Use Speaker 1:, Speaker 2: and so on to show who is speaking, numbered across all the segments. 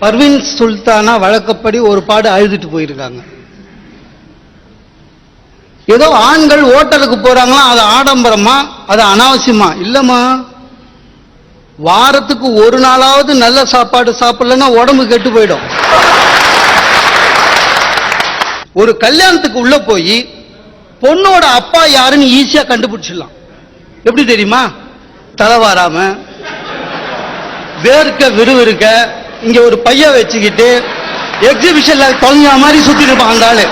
Speaker 1: பர்வீன் சுல்தானா வழக்கப்படி ஒரு பாடு அழுதுட்டு போயிருக்காங்க. ஏதோ ஆண்கள் ஓட்டலுக்கு போறாங்களா அது ஆடம்பரமா அது அனாவசியமா? இல்லம்மா. வாரத்துக்கு ஒரு நாளாவது நல்ல சாப்பாடு சாப்பிடலன்னா உடம்பு கெட்டு போயிடும். ஒரு கல்யாணத்துக்கு உள்ள போய் பொண்ணோட அப்பா யாருன்னு ஈஸியா கண்டுபிடிச்சிடலாம். எப்படி தெரியுமா? தலை வாராம வேர்க்க விறுவிறுக்க இங்க ஒரு பைய வச்சுக்கிட்டு எக்ஸிபிஷன்ல தொலைஞ்ச மாதிரி சுத்திட்டு இருப்பான் அந்த ஆளு.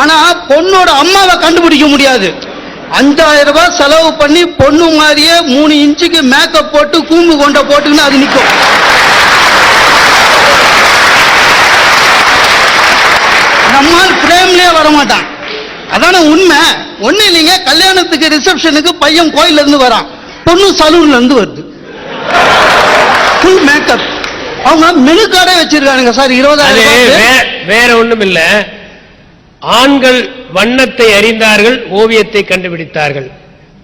Speaker 1: ஆனா பொண்ணோட அம்மாவை கண்டுபிடிக்க முடியாது. அஞ்சாயிரம் ரூபாய் செலவு பண்ணி பொண்ணு மாதிரியே மூணு இன்ச்சுக்கு மேக்கப் போட்டு கூம்பு கொண்ட போட்டுன்னு அது நிற்கும் நம்மால் பிரேம்லயே வரமாட்டான். அதான உண்மை? ஒண்ணு இல்லைங்க கல்யாணத்துக்கு ரிசப்ஷனுக்கு பையன் கோயில்ல இருந்து வரான். பொண்ணு சலூன்ல இருந்து வருது. ஃபுல் மேக்கப் அவங்க மெனு கார்டே வச்சிருக்கானுங்க சார் இருபதாயிரம்
Speaker 2: வேற ஒண்ணும் இல்ல ஆண்கள் வண்ணத்தை அறிந்தார்கள் ஓவியத்தை கண்டுபிடித்தார்கள்.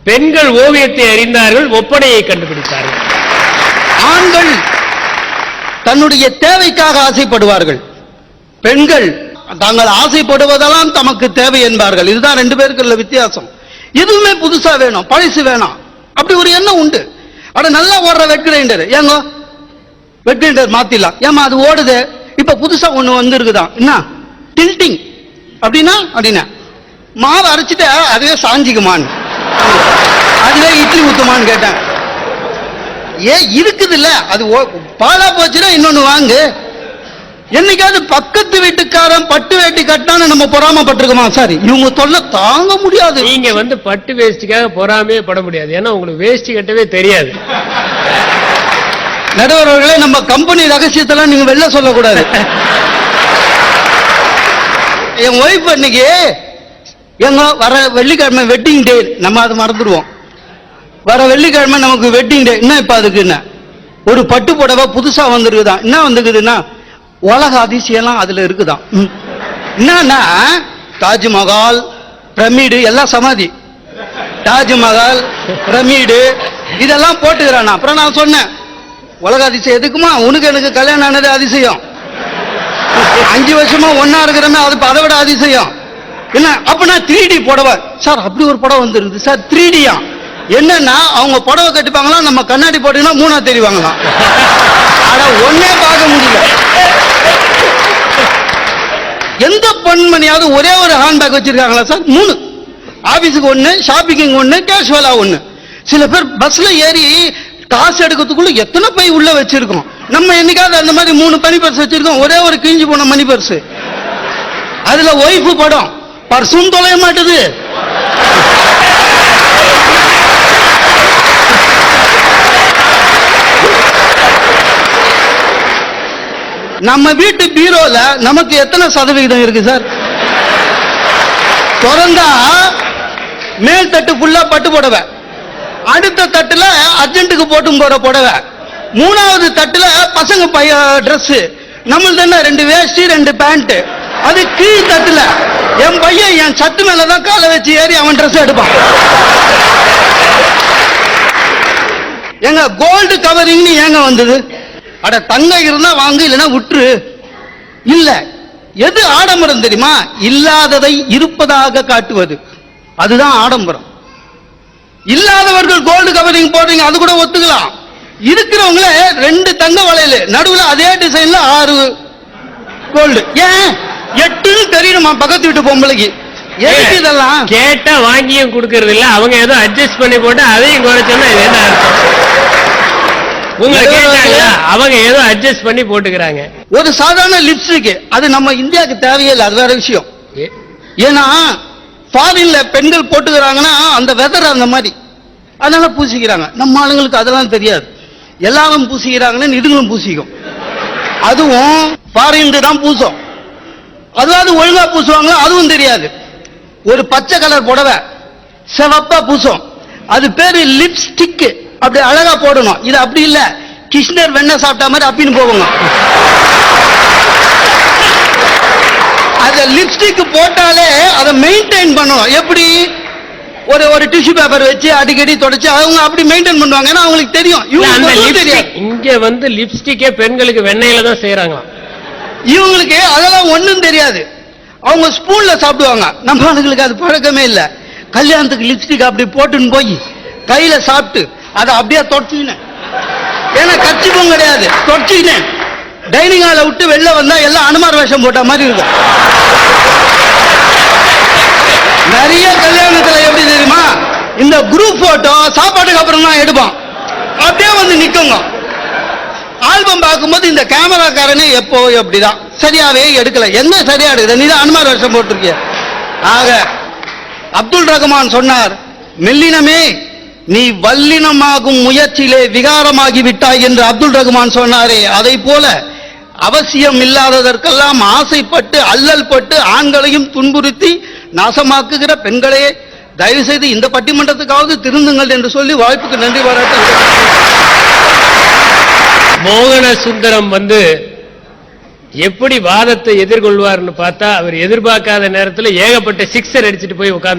Speaker 2: பெண்கள் ஓவியத்தை அறிந்தார்கள் ஒப்பனையை கண்டுபிடித்தார்கள்.
Speaker 1: ஆண்கள் தன்னுடைய தேவைக்காக ஆசைப்படுவார்கள். பெண்கள் தாங்கள் ஆசைப்படுவதெல்லாம் தமக்கு தேவை என்பார்கள். இதுதான் ரெண்டு பேருக்கு உள்ள வித்தியாசம். எதுவுமே புதுசா வேணும் பழசு வேணாம். அப்படி ஒரு எண்ணம் உண்டு. அட நல்லா ஓடுற வெட் கிரைண்டர். ஏங்க வெட் கிரைண்டர் மாத்திடலாம் ஏமா அது ஓடுது. இப்ப புதுசா ஒண்ணு வந்திருக்குதான் என்ன? டில்டிங் அப்படின்னா அப்படின்னா. மாவு அரைச்சிட்டா அதுவே சாஞ்சிக்குமான்னு. அதுவே இட்லி ஊத்துமான்னு கேட்டேன். ஏன் இருக்குது இல்ல அது ஓ- பாலா போச்சுன்னா இன்னொன்னு வாங்கு. என்னைக்காவது பக்கத்து வீட்டுக்காரன் பட்டு வேட்டி கட்டினான்னு நம்ம பொறாமப்பட்டிருக்கோமா? சார் இவங்க தொல்லை தாங்க முடியாது.
Speaker 2: நீங்க வந்து பட்டு வேஷ்டிக்காக பொறாமையே பட முடியாது. ஏன்னா உங்களுக்கு வேஷ்டி கட்டவே தெரியாது.
Speaker 1: நடுவர்களே நம்ம கம்பெனி ரகசியத்தெல்லாம் நீங்க வெளில சொல்லக்கூடாது. என் ஒய்ஃப் அன்னைக்கு எங்க வர வெள்ளிக்கிழமை வெட்டிங் டே நம்ம அதை மறந்துடுவோம். வர வெள்ளிக்கிழமை நமக்கு வெட்டிங் டே என்ன இப்ப அதுக்கு என்ன ஒரு பட்டு புடவை புதுசா வந்திருக்குதான் என்ன வந்திருக்குதுன்னா உலக அதிசயம்லாம் அதுல இருக்குதாம் ம். என்னன்னா தாஜ்மஹால் பிரமிடு எல்லாம் சமாதி. தாஜ்மஹால் பிரமிடு இதெல்லாம் போட்டுக்கிறானா? அப்புறம் நான் சொன்னேன் உலக அதிசயம் எதுக்குமா? உனக்கு எனக்கு கல்யாணம் ஆனது அதிசயம். அஞ்சு வருஷமா ஒன்னா இருக்கிறமே அது அதை விட அதிசயம். என்ன? அப்ப நான் த்ரீ டி புடவை. சார் அப்படி ஒரு புடவை வந்துருக்குது. சார் த்ரீ டியா என்னன்னா அவங்க புடவை கட்டிப்பாங்களா? நம்ம கண்ணாடி போட்டீங்கன்னா மூணா தெரிவாங்களாம் ஆனா ஒன்னே பார்க்க முடியல. எந்த பெண்மணியாவது ஒரே ஒரு ஹேண்ட்பேக் வச்சிருக்காங்களா சார்? மூணு. ஆபீஸுக்கு ஒன்று ஷாப்பிங் ஒன்று கேஷுவலா ஒன்று சில பேர் பஸ்ல ஏறி காசு எடுக்கிறதுக்குள்ள எத்தனை பை உள்ள வச்சிருக்கோம்? நம்ம என்னைக்காவது அந்த மாதிரி மூணு மணி பர்ஸ் வச்சிருக்கோம். ஒரே ஒரு கிழிஞ்சு போன மணி பர்ஸ் அதுல ஒய்ஃபு படம். பர்சும் தொலைய மாட்டுது. நம்ம வீட்டு பீரோல நமக்கு எத்தனை சதவிகிதம் இருக்கு சார்? திறந்தா மேல் தட்டு ஃபுல்லா பட்டு போடுவேன் அடுத்த தட்டுல அர்ஜென்ட்டுக்கு போட்டும் போற புடவை. மூணாவது தட்டுல பசங்க பைய ட்ரெஸ் நம்மளது என்ன ரெண்டு வேஷ்டி ரெண்டு பேண்ட் அது கீழ் தட்டுல. என் பையன் என் சத்து மேலதான் காலை வச்சு ஏறி அவன் ட்ரெஸ் எடுப்பான். எங்க கோல்டு கவரிங்னு ஏங்க வந்தது? அட தங்க இருந்தா வாங்கு இல்லைன்னா விட்டுரு. இல்ல. எது ஆடம்பரம் தெரியுமா? இல்லாததை இருப்பதாக காட்டுவது. அதுதான் ஆடம்பரம். இல்லாதவர்கள் கோல்டு கவரிங் போடுறீங்க அது கூட ஒத்துக்கலாம். இருக்கிறவங்களே ரெண்டு தங்க வளையல் நடுவுல அதே டிசைன்ல ஆறு கோல்டு ஏன்? எட்டுன்னு தெரியணுமா பக்கத்து வீட்டு பொம்பளைக்கு? எதுக்கு இதெல்லாம்?
Speaker 2: கேட்டா வாங்கியும் கொடுக்கறது இல்ல அவங்க ஏதோ அட்ஜஸ்ட் பண்ணி போட்டு அதையும் குறைச்சோன்னா இது என்ன அர்த்தம்? உங்க கேட்டாங்க அவங்க ஏதோ அட்ஜஸ்ட் பண்ணி போட்டுக்கிறாங்க.
Speaker 1: ஒரு சாதாரண லிப்ஸ்டிக் அது நம்ம இந்தியாவுக்கு தேவையில்லை அது வேற விஷயம். ஏன்னா ஃபாரின்ல பெண்கள் போட்டுக்கிறாங்கன்னா அந்த வெதர் அந்த மாதிரி. அதனால பூசிக்கிறாங்க. நம்ம ஆளுங்களுக்கு அதெல்லாம் தெரியாது. எல்லாரும் பூசிக்கிறாங்கன்னு இதுங்களும் பூசிக்கும். அதுவும் ஃபாரின் தான் பூசும். அதாவது ஒழுங்கா பூசுவாங்களோ அதுவும் தெரியாது. ஒரு பச்சை கலர் புடவை செவப்பா பூசும். அது பேரு லிப்ஸ்டிக் அப்படி அழகா போடணும். இது அப்படி இல்ல. கிருஷ்ணர் வெண்ணெய் சாப்பிட்ட மாதிரி அப்பின்னு போவாங்க அத லிப்ஸ்டிக் போட்டாலே அதை மெயின்டைன் பண்ணணும் எப்படி? ஒரு ஒரு டிஷ்யூ பேப்பர் வச்சு அடிக்கடி தொடச்சு அவங்க அப்படி மெயின்டைன் பண்ணுவாங்க. ஏன்னா அவங்களுக்கு தெரியும்.
Speaker 2: லிப்ஸ்டிக் இங்க வந்து லிப்ஸ்டிக்கே பெண்களுக்கு வெண்ணெயில தான் செய்யறாங்களாம்
Speaker 1: இவங்களுக்கு அதெல்லாம் ஒண்ணும் தெரியாது. அவங்க ஸ்பூன்ல சாப்பிடுவாங்க. நம்ம ஆளுங்களுக்கு அது பழக்கமே இல்ல. கல்யாணத்துக்கு லிப்ஸ்டிக் அப்படி போட்டுன்னு போய் கையில சாப்பிட்டு அதை அப்படியே தொடச்சிக்கினேன். ஏன்னா கச்சிப்பும் கிடையாது. தொடச்சிக்கினேன். டைனிங் ஹாலை விட்டு வெளில வந்தா எல்லாம் அனுமார் வேஷம் போட்ட மாதிரி இருக்கும் நிறைய கல்யாணத்துல எப்படி தெரியுமா இந்த குரூப் போட்டோ சாப்பாட்டுக்கு அப்புறம் தான் எடுப்பான் அப்படியே வந்து நிற்குங்க ஆல்பம் பார்க்கும்போது இந்த கேமராக்காரனே எப்போ அப்படிதான் சரியாவே எடுக்கல. என்ன சரியா எடுக்குது நீ தான் அனுமார் வருஷம் போட்டிருக்கிய. ஆக அப்துல் ரஹ்மான் சொன்னார் மெல்லினமே நீ வல்லினமாகும் முயற்சியிலே விகாரமாகி விட்டாய் என்று அப்துல் ரஹ்மான் சொன்னாரே. அதை போல அவசியம் இல்லாததற்கெல்லாம் ஆசைப்பட்டு அல்லல் பட்டு ஆண்களையும் துன்புறுத்தி நாசமாக்குகிற பெண்களே தயவு செய்து இந்த பட்டிமன்றத்துக்காவது திருந்துங்கள் என்று சொல்லி வாய்ப்புக்கு நன்றி பாராட்ட
Speaker 2: மோகன சுந்தரம் வந்து எப்படி வாதத்தை எதிர்கொள்வார்னு பார்த்தா அவர் எதிர்பார்க்காத நேரத்தில் ஏகப்பட்ட சிக்ஸர் அடிச்சுட்டு போய் உட்கார்ந்து